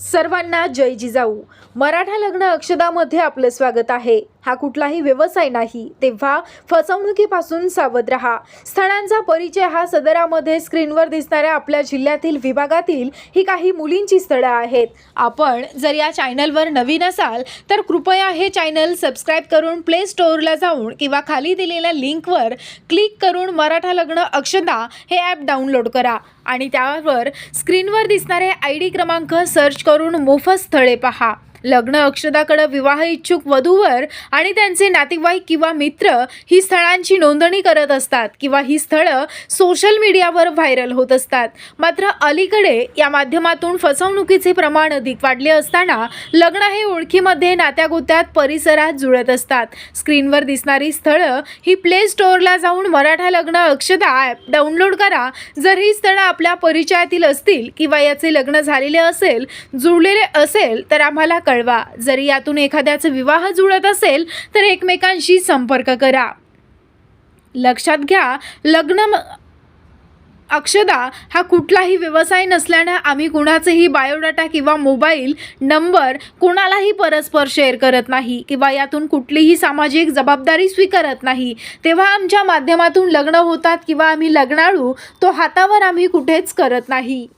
सर्वांना जय जिजाऊ. मराठा लग्न अक्षदामध्ये आपलं स्वागत आहे. हा कुठलाही व्यवसाय नाही. तेव्हा फसवणुकीपासून सावध रहा. स्थळांचा परिचय हा सदरामध्ये स्क्रीनवर दिसणाऱ्या आपल्या जिल्ह्यातील विभागातील ही काही मुलींची स्थळं आहेत. आपण जर या चॅनलवर नवीन असाल तर कृपया हे चॅनल सबस्क्राईब करून प्ले स्टोअरला जाऊन किंवा खाली दिलेल्या लिंकवर क्लिक करून मराठा लग्न अक्षदा हे ॲप डाउनलोड करा आणि त्यावर स्क्रीनवर दिसणारे आय डी क्रमांक सर्च करून मोफत स्थळे पहा. लग्न अक्षदाकडे विवाह इच्छुक वधूवर आणि त्यांचे नातेवाईक किंवा मित्र ही स्थळांची नोंदणी करत असतात किंवा ही स्थळं सोशल मीडियावर व्हायरल होत असतात. मात्र अलीकडे या माध्यमातून फसवणुकीचे प्रमाण अधिक वाढले असताना लग्न हे ओळखीमध्ये नात्यागोत्यात परिसरात जुळत असतात. स्क्रीनवर दिसणारी स्थळं ही प्ले स्टोअरला जाऊन मराठा लग्न अक्षदा ॲप डाउनलोड करा. जर ही स्थळं आपल्या परिचयातील असतील किंवा याचे लग्न झालेले असेल जुळलेले असेल तर आम्हाला कळवा. जरी यातून एखाद्याचा विवाह जुळत असेल तर एकमेकांशी संपर्क करा. लक्षात घ्या लग्न म- अक्षदा हा कुठलाही व्यवसाय नसल्यानं आम्ही कुणाचेही बायोडाटा किंवा मोबाईल नंबर कोणालाही परस्पर शेअर करत नाही किंवा यातून कुठलीही सामाजिक जबाबदारी स्वीकारत नाही. तेव्हा आमच्या माध्यमातून लग्न होतात किंवा आम्ही लग्नाळू तो हातावर आम्ही कुठेच करत नाही.